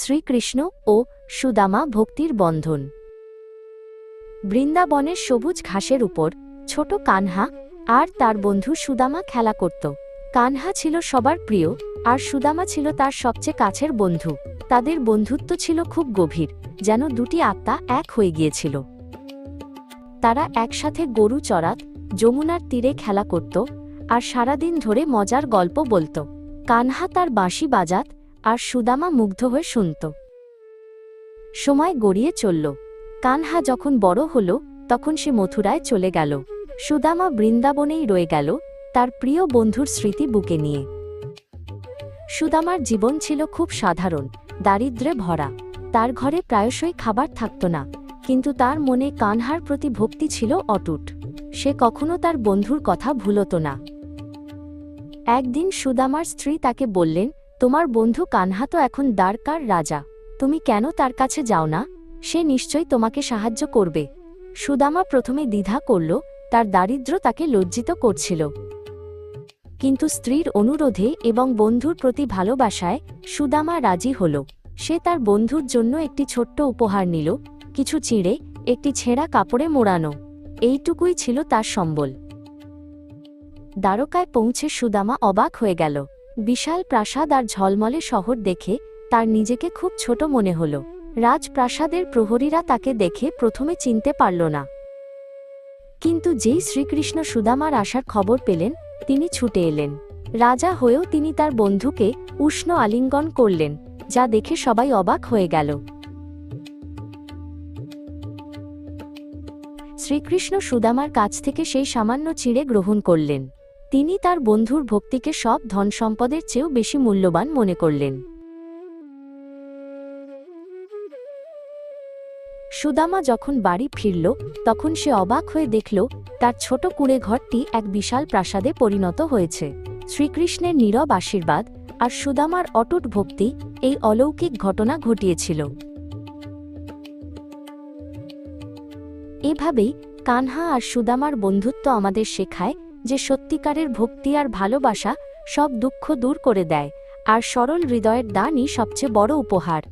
শ্রীকৃষ্ণ ও সুদামা ভক্তির বন্ধন। বৃন্দাবনের সবুজ ঘাসের উপর ছোট কানহা আর তার বন্ধু সুদামা খেলা করত। কানহা ছিল সবার প্রিয় আর সুদামা ছিল তার সবচেয়ে কাছের বন্ধু। তাদের বন্ধুত্ব ছিল খুব গভীর, যেন দুটি আত্মা এক হয়ে গিয়েছিল। তারা একসাথে গরু চড়াত, যমুনার তীরে খেলা করত আর সারাদিন ধরে মজার গল্প বলত। কানহা তার বাঁশি বাজাত আর সুদামা মুগ্ধ হয়ে শুনত। সময় গড়িয়ে চলল। কানহা যখন বড় হল, তখন সে মথুরায় চলে গেল। সুদামা বৃন্দাবনেই রয়ে গেল, তার প্রিয় বন্ধুর স্মৃতি বুকে নিয়ে। সুদামার জীবন ছিল খুব সাধারণ দারিদ্রে ভরা। তার ঘরে প্রায়শই খাবার থাকত না, কিন্তু তার মনে কানহার প্রতি ভক্তি ছিল অটুট। সে কখনো তার বন্ধুর কথা ভুলত না। একদিন সুদামার স্ত্রী তাকে বললেন তোমার বন্ধু কানহা তো এখন দ্বারকার রাজা। তুমি কেন তার কাছে যাও না? সে নিশ্চয়ই তোমাকে সাহায্য করবে। সুদামা প্রথমে দ্বিধা করল, তার দারিদ্র্য তাকে লজ্জিত করছিল। কিন্তু স্ত্রীর অনুরোধে এবং বন্ধুর প্রতি ভালোবাসায় সুদামা রাজি হল। সে তার বন্ধুর জন্য একটি ছোট্ট উপহার নিল, কিছু চিড়ে, একটি ছেঁড়া কাপড়ে মোড়ানো। এইটুকুই ছিল তার সম্বল। দ্বারকায় পৌঁছে সুদামা অবাক হয়ে গেল। বিশাল প্রাসাদ আর ঝলমলে শহর দেখে তার নিজেকে খুব ছোট মনে হল। রাজপ্রাসাদের প্রহরীরা তাকে দেখে প্রথমে চিনতে পারল না। কিন্তু যেই শ্রীকৃষ্ণ সুদামার আসার খবর পেলেন, তিনি ছুটে এলেন। রাজা হয়েও তিনি তার বন্ধুকে উষ্ণ আলিঙ্গন করলেন, যা দেখে সবাই অবাক হয়ে গেল। শ্রীকৃষ্ণ সুদামার কাছ থেকে সেই সামান্য চিড়ে গ্রহণ করলেন। তিনি তার বন্ধুর ভক্তিকে সব ধন সম্পদের চেয়েও বেশি মূল্যবান মনে করলেন। সুদামা যখন বাড়ি ফিরল, তখন সে অবাক হয়ে দেখল, তার ছোট কুঁড়ে ঘরটি এক বিশাল প্রাসাদে পরিণত হয়েছে। শ্রীকৃষ্ণের নীরব আশীর্বাদ আর সুদামার অটুট ভক্তি এই অলৌকিক ঘটনা ঘটিয়েছিল। এভাবেই কানহা আর সুদামার বন্ধুত্ব আমাদের শেখায় যে সত্যিকারের ভক্তি আর ভালোবাসা সব দুঃখ দূর করে দেয়, আর সরল হৃদয়ের দানই সবচেয়ে বড় উপহার।